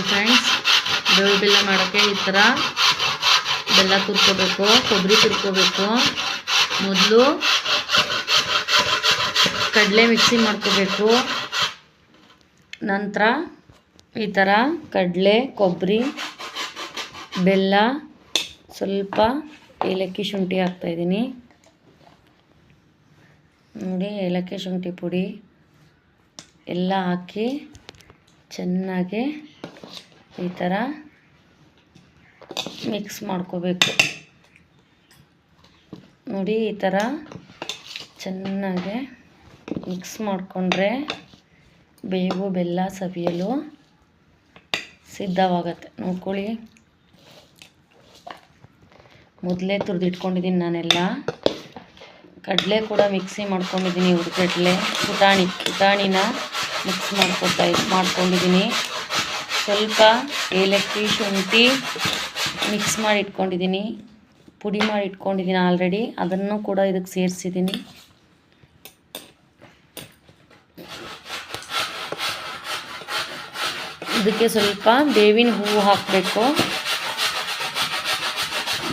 ನೋಡಿ ಫ್ರೆಂಡ್ಸ್ ಬೇವು ಬೆಲ್ಲ ಮಾಡೋಕ್ಕೆ ಈ ಥರ ಬೆಲ್ಲ ತುರ್ಕೋಬೇಕು, ಕೊಬ್ಬರಿ ತುರ್ಕೋಬೇಕು. ಮೊದಲು ಕಡಲೆ ಮಿಕ್ಸಿ ಮಾಡ್ಕೋಬೇಕು. ನಂತರ ಈ ಥರ ಕಡಲೆ, ಕೊಬ್ಬರಿ, ಬೆಲ್ಲ, ಸ್ವಲ್ಪ ಏಲಕ್ಕಿ ಶುಂಠಿ ಹಾಕ್ತಾಯಿದ್ದೀನಿ ನೋಡಿ, ಏಲಕ್ಕಿ ಶುಂಠಿ ಪುಡಿ ಎಲ್ಲ ಹಾಕಿ ಚೆನ್ನಾಗಿ ಈ ಥರ ಮಿಕ್ಸ್ ಮಾಡ್ಕೋಬೇಕು. ನೋಡಿ, ಈ ಥರ ಚೆನ್ನಾಗಿ ಮಿಕ್ಸ್ ಮಾಡಿಕೊಂಡ್ರೆ ಬೇವು, ಬೆಲ್ಲ, ಸವಿಯಲು ಸಿದ್ಧವಾಗತ್ತೆ. ನೋಡ್ಕೊಳ್ಳಿ. ಮೊದಲೇ ತುರಿದಿಟ್ಕೊಂಡಿದ್ದೀನಿ ನಾನೆಲ್ಲ. ಕಡಲೆ ಕೂಡ ಮಿಕ್ಸಿ ಮಾಡ್ಕೊಂಡಿದ್ದೀನಿ ಹುರ್ಗಡ್ಲೆ ಪುಟಾಣಿ, ಪುಟಾಣಿನ ಮಿಕ್ಸ್ ಮಾಡ್ಕೊತಾ ಮಾಡ್ಕೊಂಡಿದ್ದೀನಿ. ಸ್ವಲ್ಪ ಏಲಕ್ಕಿ ಶುಂಠಿ ಮಿಕ್ಸ್ ಮಾಡಿ ಇಟ್ಕೊಂಡಿದ್ದೀನಿ. ಪುಡಿ ಮಾಡಿ ಇಟ್ಕೊಂಡಿದ್ದೀನಿ ಆಲ್ರೆಡಿ ಅದನ್ನು ಕೂಡ ಇದಕ್ಕೆ ಸೇರಿಸಿದ್ದೀನಿ. ಇದಕ್ಕೆ ಸ್ವಲ್ಪ ಬೇವಿನ ಹೂವು ಹಾಕಬೇಕು.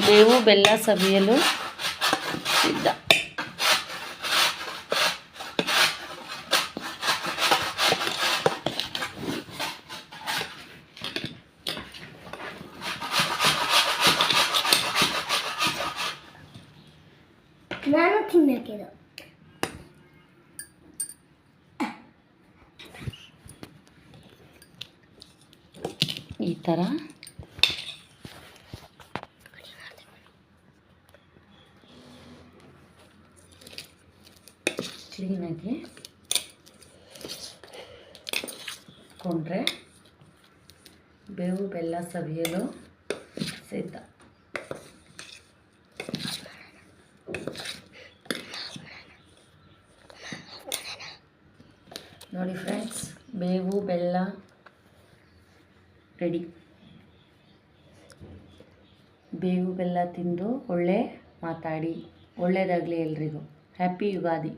ಬೇವು, ಬೆಲ್ಲ ಸವಿಯಲು ನಾನು ತಿನ್ನಕ್ಕಿದು ಈ ಥರ ಕ್ಲೀನಾಗಿ ಕೊಂಡ್ರೆ ಬೇವು ಬೆಲ್ಲ ಸವಿಯಲು ಸಿದ್ಧ. ನೋಡಿ ಫ್ರೆಂಡ್ಸ್ ಬೇವು ಬೆಲ್ಲ ರೆಡಿ ಬೇವು ಬೆಲ್ಲ ತಿಂದು ಒಳ್ಳೆ ಮಾತಾಡಿ. ಒಳ್ಳೆಯದಾಗಲಿ ಎಲ್ರಿಗೂ. ಹ್ಯಾಪಿ ಯುಗಾದಿ.